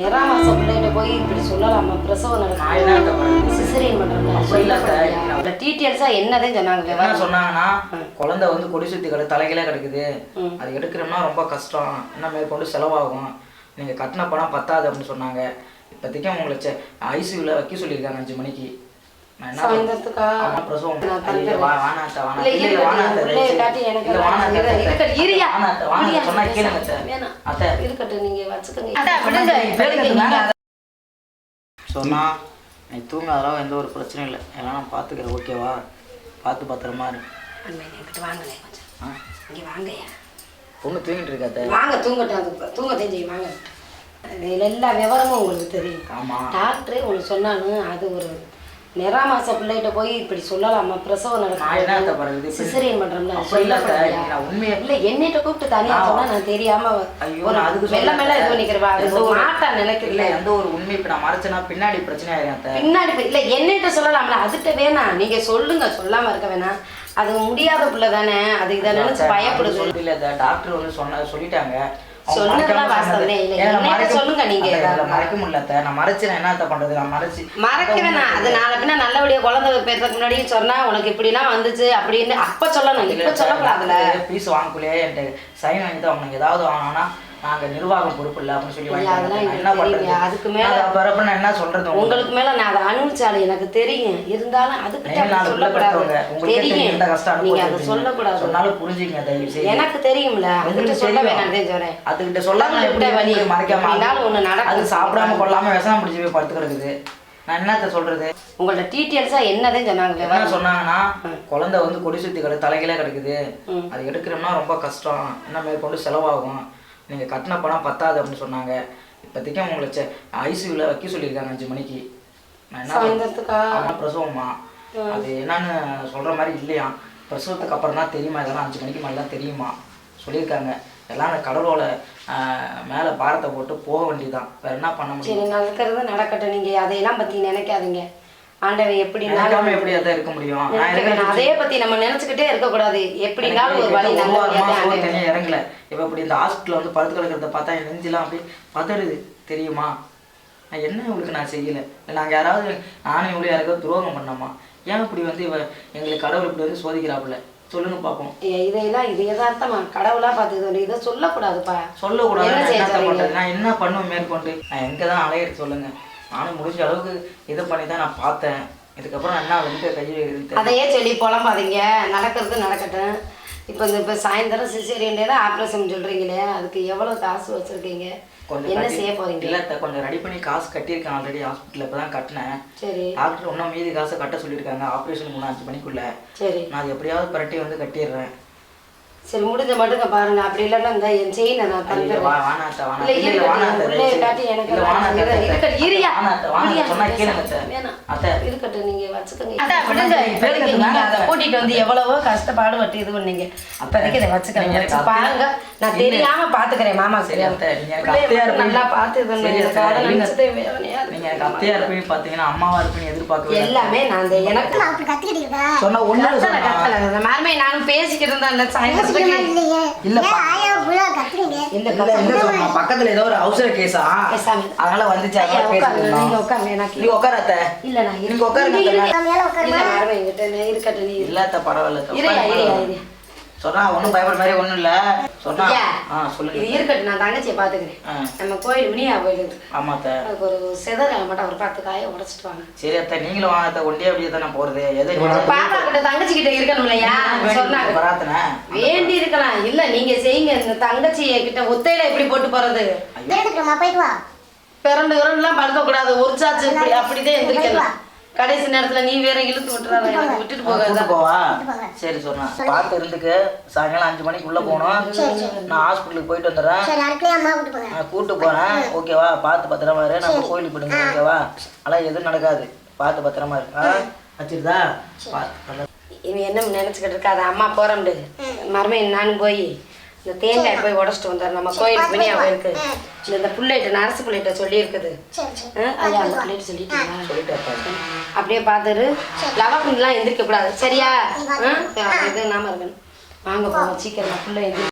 நிறாமாசம் பிள்ளைகிட்ட போய் இப்படி சொல்லலாமா? பிரசவம் என்ன நடக்கும்? சிசரியன் பண்றாங்க டீட்டெயில்ஸா சொன்னாங்க. என்ன? சொன்னாங்கன்னா குழந்தை வந்து கொடி சுத்தி கிட தலைகளே கிடக்குது. அது எடுக்கிறோம்னா ரொம்ப கஷ்டம். இன்னும் மேற்கொண்டு செலவாகும். நீங்க கட்டின பணம் பத்தாது அப்படின்னு சொன்னாங்க. இப்போதைக்கு உங்களை ஐசியூல வைக்க சொல்லியிருக்காங்க அஞ்சு மணிக்கு. சொன்னா நீ தூங்க அதெல்லாம் எந்த ஒரு பிரச்சனையும் இல்லை. எல்லாம் நான் பார்த்துக்கிறேன் ஓகேவா பார்த்து பத்திரமா இரு. என்கிட்ட வாங்களேன் கொஞ்சம். ஆ. இங்க வாங்கய்யா பொண்ணு தூங்கிட்டு இருக்காத்த வாங்க தூங்கட்டும் அது தூங்க தெரிஞ்சு வாங்க. எல்லா விவரமும் உங்களுக்கு தெரியும். ஆமா. டாக்டரே ஒன்று சொன்னாலும் அது ஒரு நிறாமாச பிள்ளைகிட்ட போய் இப்படி சொல்லலாமா? பிரசவம்? இப்ப சிசரியன் பண்றோம்ல இல்ல உண்மையை- இல்ல என்னிட்ட கூப்பிட்டு தனியா சொன்னா நான் தெரியாம அதுக்கு மெல்ல மெல்ல இது. பண்ணிக்கிறவா? மாட்டா இல்ல நினைக்கிறல எந்த ஒரு உண்மை இப்ப நான் மறைச்சேன்னா பின்னாடி பிரச்சனை ஆயிரும் பின்னாடி இல்ல என்னிட்ட சொல்லலாம்ல அதுட்ட வேணாம் நீங்க சொல்லுங்க சொல்லாம இருக்க வேணாம் அது முடியாத பிள்ளை தானே. அது இதை நினைச்சு பயப்படுது இல்ல டாக்டர் வந்து சொன்ன சொல்லிட்டாங்க. சொன்னதெல்லாம் வாஸ்தவம். மறைக்க- சொல்லுங்க நீங்க மறைக்க முடியல. நான் மறைச்சு நான் என்ன பண்றது? நான் மறைச்சு. மறக்க வேணாம் அது நாளை பின்ன நல்லபடியா குழந்தை பேசுறதுக்கு முன்னாடியும் சொன்னா உனக்கு இப்படிலாம் வந்துச்சு அப்படின்னு அப்ப சொல்லணும். இப்ப சொல்லக்கூடாதுல பீஸ் வாங்கக்குள்ளே என்கிட்ட சைன் வாங்கி தான் ஏதாவது வாங்கினா நாங்க நிர்வாகம் பொறுப்பு இல்லை அப்படின்னு சொல்லி என்ன தெரியுங்க. அதுக்கு மேல- அப்புறம் நான் என்ன சொல்றது உங்களுக்கு? மேல நான் அதை அனுபவிச்சாலும் எனக்கு தெரியும் இருந்தாலும் பிள்ளை சொல்லக்கூடாது தெரியும் இந்த கஷ்டம் நீங்க அதை. சொல்லக்கூடாது சொன்னாலும் புரிஞ்சுங்க தயவு செய்து எனக்கு தெரியும்ல அதுகிட்ட சொல்ல. வேணாம் சொல்றேன் அதுகிட்ட சொல்லாம விட்ட வழி. மறைக்காம எப்படினாலும் ஒண்ணு நடக்கும். அது சாப்பிடாம கொள்ளாம விஷம் பிடிச்சி போய் படுத்து கிடக்குது நான் என்னத்த சொல்றது உங்கள்ட்ட டீட்டெயில்ஸா என்னதான் சொன்னாங்க என்ன? சொன்னாங்கன்னா குழந்தை வந்து கொடி சுத்தி கிடக்கு தலைகளே கிடக்குது. அது எடுக்கிறோம்னா ரொம்ப கஷ்டம் இன்னும் மேற்கொண்டு செலவாகும் நீங்க கட்டின பணம் பத்தாது அப்படின்னு சொன்னாங்க. இப்போதைக்கு உங்களை ஐசியூல வைக்க சொல்லியிருக்காங்க அஞ்சு மணிக்கு. நான் என்ன சாயந்தரத்துக்கா? ஆமா பிரசவமா. அது என்னன்னு சொல்ற மாதிரி இல்லையா? பிரசவத்துக்கு அப்புறம் தான் தெரியுமா? இதெல்லாம் அஞ்சு மணிக்கு மேலே தான் தெரியுமா? சொல்லியிருக்காங்க. எல்லாம் அந்த ஆஹ், மேல பாரத்தை போட்டு போக வேண்டியதுதான். வேற என்ன பண்ண முடியும்? நடக்கிறது நடக்கட்டும். நீங்க அதையெல்லாம் பத்தி நினைக்காதீங்க. ஆண்டவன் எப்படினாலும் எப்படி அதை இருக்க முடியும். அதே பத்தி நம்ம நினைச்சுக்கிட்டே இருக்க கூடாது எப்படினாலும் ஒரு வழி ஆண்டவன். தண்ணியே இறங்கல. இப்ப இப்படி இந்த ஹாஸ்பிட்டல் வந்து படுத்து கிடக்கிறத பார்த்தா என் நெஞ்செல்லாம் அப்படியே பதறுது. தெரியுமா? நான் என்ன இவளுக்கு நான் செய்யல? நாங்க யாராவது நானும் இவளு யாருக்காவது துரோகம் பண்ணோமா? ஏன் இப்படி வந்து இவ எங்களுக்கு கடவுள் இப்படி வந்து சோதிக்கிறாப்புல? சொல்லுங்க பார்ப்போம் ஏ, இதையெல்லாம் இது யதார்த்தமா? கடவுளா பார்த்து இதை சொல்லக்கூடாதுப்பா. சொல்லக்கூடாது. என்ன நான்? பண்றது? என்ன பண்ணுவேன் மேற்கொண்டு? நான் எங்க தான் அலையிறது சொல்லுங்க. நானும் முடிஞ்ச அளவுக்கு இது பண்ணி தான் நான் பார்த்தேன். இதுக்கப்புறம் நான் என்ன வந்து கையை இழுத்து அதையே சொல்லி புலம்பாதீங்க. நடக்கிறது நடக்கட்டும். இப்போ இந்த இப்போ சாயந்தரம் சிசேரியன்டே தான் ஆப்ரேஷன் சொல்றீங்களே அதுக்கு எவ்வளோ காசு வச்சிருக்கீங்க? கொஞ்சம் என்ன செய்ய போறீங்க? இல்ல கொஞ்சம் ரெடி பண்ணி காசு கட்டியிருக்கேன் ஆல்ரெடி ஹாஸ்பிட்டல் இப்போ தான் கட்டினேன். சரி. டாக்டர் இன்னும் மீதி காசை கட்ட சொல்லியிருக்காங்க. ஆப்ரேஷன் மூணு அஞ்சு மணிக்குள்ள. சரி. நான் அது எப்படியாவது பரட்டி வந்து கட்டிடுறேன். சரி முடிஞ்ச மட்டுங்க பாருங்க. அப்படி இல்லைன்னா இந்த என் செயினை நான் இருக்கட்டும், நீங்க வச்சுக்கோங்க. கூட்டிட்டு வந்து எவ்வளவோ கஷ்டப்பாடு பட்டு இது பண்ணீங்க. அப்போதைக்கு இதை வச்சுக்கோங்க. பாருங்க. நான். தெரியாம பாத்துக்கிறேன் மாமா நல்லா பார்த்து இது அத்தையா இருப்பீங்க பாத்தீங்கன்னா அம்மாவா இருப்பீங்க எதிர்பார்க்கவே இல்லை. எல்லாமே நான் எனக்கு சொன்னா மாருமே நானும் பேசிக்கிட்டு இருந்தேன். இல்ல இல்ல இல்ல சொன்னா பக்கத்துல ஏதோ ஒரு அவசர கேஸா. அதனால வந்துச்சு அதனால பேசிட்டு. உட்காருங்க, எனக்கு நீங்க உட்கார அத்தை. இல்ல நான் உட்காருங்க இல்ல நீ இருக்கட்டும் நீ இரு. இல்ல அத்தை, பரவாயில்ல சொன்னா ஒண்ணும் பயப்பட மாதிரி ஒண்ணும் இல்ல. சொன்னா ஐயா, ஆ சொல்லுங்க. இது இருக்கட்டும் நான் தங்கச்சியை பாத்துக்கிறேன் ஆ. நம்ம கோயில் வினியா கோயில் ஆமா அதுக்கு ஒரு செதற மட்டும் ஒரு பத்து காயை உடைச்சிட்டு வாங்க. சரி அத்தை நீங்களும் வாங்க அத்தை. ஒண்டியே அப்படியே தானே போறது? எது பாப்பா கிட்ட தங்கச்சி கிட்ட இருக்கணும்லையா சொன்னாங்க. பராத்தனை வேண்டி இருக்கலாம். இல்ல நீங்க செய்யுங்க. இந்த தங்கச்சி கிட்ட ஒத்தையில எப்படி போட்டு போறது? போயிட்டு வா. பிறண்டு விரண்டுலாம் படுக்க கூடாது ஒரு சாச்சு இப்படி அப்படிதான் எந்திரிக்கணும். கடைசி நேரத்துல நீ வேற இழுத்து எனக்கு விட்டுட்டு கூட்டு போகாத போவா. சரி சொன்னா. பார்த்து இருந்துக்கு. சாயங்காலம் அஞ்சு மணிக்கு உள்ள போகணும் நான் ஹாஸ்பிட்டலுக்கு போயிட்டு வந்துடுறேன். சரி அடுக்கலையே அம்மா கூட்டு போங்க. நான் கூட்டு போறேன். ஓகேவா பார்த்து பத்திரமா இரு. நம்ம கோயிலுக்கு போயிடுங்க ஓகேவா அதெல்லாம் எதுவும் நடக்காது. பார்த்து பத்திரமா இரு. ஆ? வச்சிருதா? பார்த்து இவன் என்ன நினைச்சுக்கிட்டு இருக்காது அம்மா போறோம்டு மறுமை நானும் போய். இந்த தேங்காய் போய் உடச்சிட்டு வந்தார். நம்ம கோயிலுக்கு வினியா கோயிலுக்கு இந்த இந்த புள்ளைகிட்ட நரசு புள்ளைகிட்ட சொல்லி இருக்குது சரி. சரி ஐயா அந்த பிள்ளைகிட்ட சொல்லிட்டீங்களா. அப்படியே பார்த்துரு. லவக்குண்டுலாம் எந்திரிக்க கூடாது. சரியா? இது நாம இருக்கணும். வாங்க போவோம். சீக்கிரம். பிள்ளை எந்திரி